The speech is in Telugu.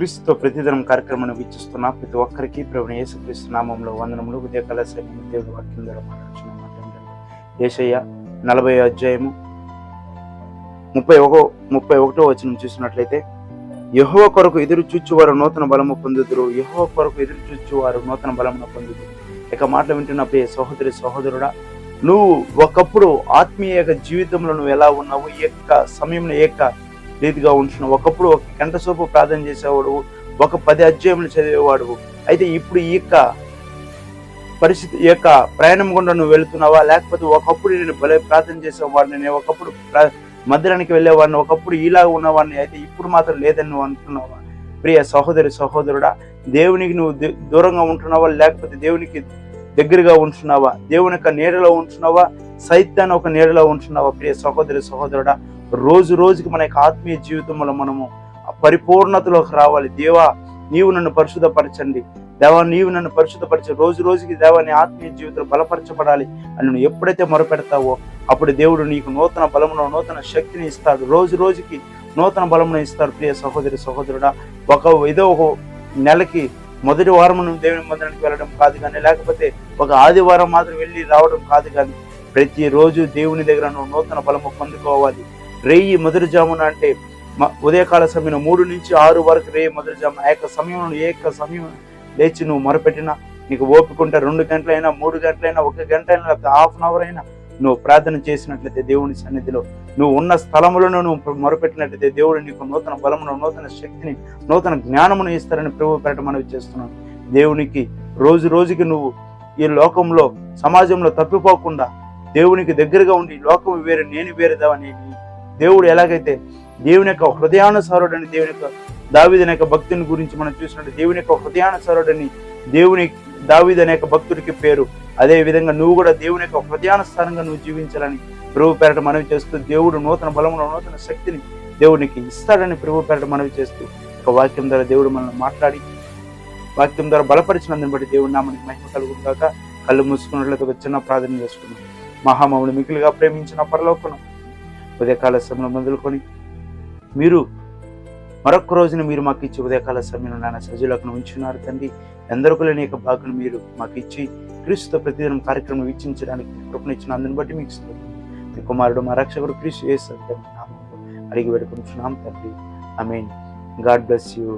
క్రీస్తుతో ప్రతిదినం కార్యక్రమాన్ని వీక్షిస్తున్న ప్రతి ఒక్కరికి ప్రభుని యేసుక్రీస్తు నామంలో వందనములు. ఉదయకాల సమయం దేవుడు వాక్యం ద్వారా మాట్లాడుతున్నాం మాట ఏంటంటే ఏషయ్య నలభై అధ్యాయము ముప్పై ఒక ముప్పై ఒకటో వచనం చూసినట్లయితే యహోవ కొరకు ఎదురు చూచువారు నూతన బలము పొందుదురు. యహోవ కొరకు ఎదురు చూచువారు నూతన బలమును పొందుదురు. ఇక మాటలు వింటున్న ప్రియ సహోదరి సహోదరుడా నువ్వు ఒకప్పుడు ఆత్మీయ జీవితంలో నువ్వు ఎలా ఉన్నావు? ఈ యొక్క సమయంలో ఏ యొక్క రీతిగా ఉంటున్నావు ఒకప్పుడు ఒక గంట ప్రార్థన చేసేవాడు ఒక పది అధ్యాయములు చదివేవాడు. అయితే ఇప్పుడు ఈ యొక్క పరిస్థితి ఈ యొక్క ప్రయాణం గుండా నువ్వు వెళుతున్నావా? లేకపోతే ఒకప్పుడు నేను భలే ప్రార్థన చేసేవాడిని నేను ఒకప్పుడు ప్రా- మందిరానికి వెళ్ళేవాడిని ఒకప్పుడు ఇలా ఉన్నవాడిని అయితే ఇప్పుడు మాత్రం లేదని నువ్వు అంటున్నావా? ప్రియ సహోదరి సహోదరుడా దేవునికి నువ్వు దే- దూరంగా ఉంటున్నావా? లేకపోతే దేవునికి దగ్గరగా ఉంటున్నావా? దేవుని యొక్క నీడలో ఉంటున్నావా? సైతాన్ని ఒక నీడలో ఉంటున్నావా? ప్రియ సహోదరి సహోదరుడా రోజు రోజుకి మన యొక్క ఆత్మీయ జీవితంలో మనము పరిపూర్ణతలోకి రావాలి. దేవా నీవు నన్ను పరిశుద్ధపరచండి. దేవా నీవు నన్ను పరిశుద్ధపరచ. రోజు రోజుకి దేవా నీ ఆత్మీయ జీవితం బలపరచబడాలి అని నువ్వు ఎప్పుడైతే మొరపెడతావో అప్పుడు దేవుడు నీకు నూతన బలమును నూతన శక్తిని ఇస్తాడు. రోజు రోజుకి నూతన బలమును ఇస్తాడు. ప్రియ సహోదరి సహోదరుడా ఒక ఏదో ఒక నెలకి మొదటి వారం నువ్వు దేవుని మందిరానికి వెళ్ళడం కాదు కానీ లేకపోతే ఒక ఆదివారం మాత్రం వెళ్ళి రావడం కాదు కానీ ప్రతిరోజు దేవుని దగ్గర నువ్వు నూతన బలము పొందుకోవాలి. రేయి మొదటి జామున అంటే మ- ఉదయకాల సమయం మూడు నుంచి ఆరు వరకు రేయి మొదటి జామున ఆ యొక్క సమయంలో ఏ యొక్క సమయం లేచి నువ్వు మొరపెట్టినా నీకు ఓపిక రెండు గంటలైనా మూడు గంటలైనా ఒక గంట అయినా లేకపోతే హాఫ్ అన్ అవర్ అయినా నువ్వు ప్రార్థన చేసినట్లయితే దేవుని సన్నిధిలో నువ్వు ఉన్న స్థలములను నువ్వు మొరపెట్టినట్లయితే దేవుడు నీకు నూతన బలమును నూతన శక్తిని నూతన జ్ఞానమును ఇస్తారని ప్రభు పేరట మనవి చేస్తున్నాను. దేవునికి రోజు రోజుకి నువ్వు ఈ లోకంలో సమాజంలో తప్పిపోకుండా దేవునికి దగ్గరగా ఉండి లోకం వేరే నేను వేరేదావని దేవుడు ఎలాగైతే దేవుని యొక్క హృదయానుసారుడని దేవుని యొక్క దావిదని యొక్క భక్తుని గురించి మనం చూసినట్టు దేవుని యొక్క హృదయానుసారుడని దేవుని దావిది అనే యొక్క భక్తుడికి పేరు. అదే విధంగా నువ్వు కూడా దేవుని యొక్క హృదయానుసారంగా నువ్వు జీవించాలని ప్రభు పేరట మనవి చేస్తూ దేవుడు నూతన బలమును నూతన శక్తిని దేవునికి ఇస్తాడని ప్రభు పేరట మనవి చేస్తూ ఒక వాక్యం ద్వారా దేవుడు మనల్ని మాట్లాడి వాక్యం ద్వారా బలపరిచినందుని బట్టి దేవుడు నామనికి మహిమ కలుగుతాక కళ్ళు మూసుకున్నట్లయితే ఒక చిన్న ప్రార్థన చేసుకున్నాం మహామౌని మిగిలిగా ప్రేమించిన పరలోకను ఉదయకాల సమయంలో మొదలుకొని మీరు మరొక రోజున మీరు మాకు ఇచ్చి ఉదయకాల సమయంలో నాన్న సజీలకు ఉంచున్నారు తండ్రి. ఎందరికీ లేని యొక్క భాగం మీరు మాకు ఇచ్చి క్రీస్తుతో ప్రతిదినం కార్యక్రమం వీక్షించడానికి కృపనిచ్చిన అందుని బట్టి మీకు స్తోత్రం. మీ కుమారుడు మా రక్షకుడు క్రీస్తు చేస్తారు అడిగి వేడుకుంటున్నాం తండ్రి. I mean God bless you.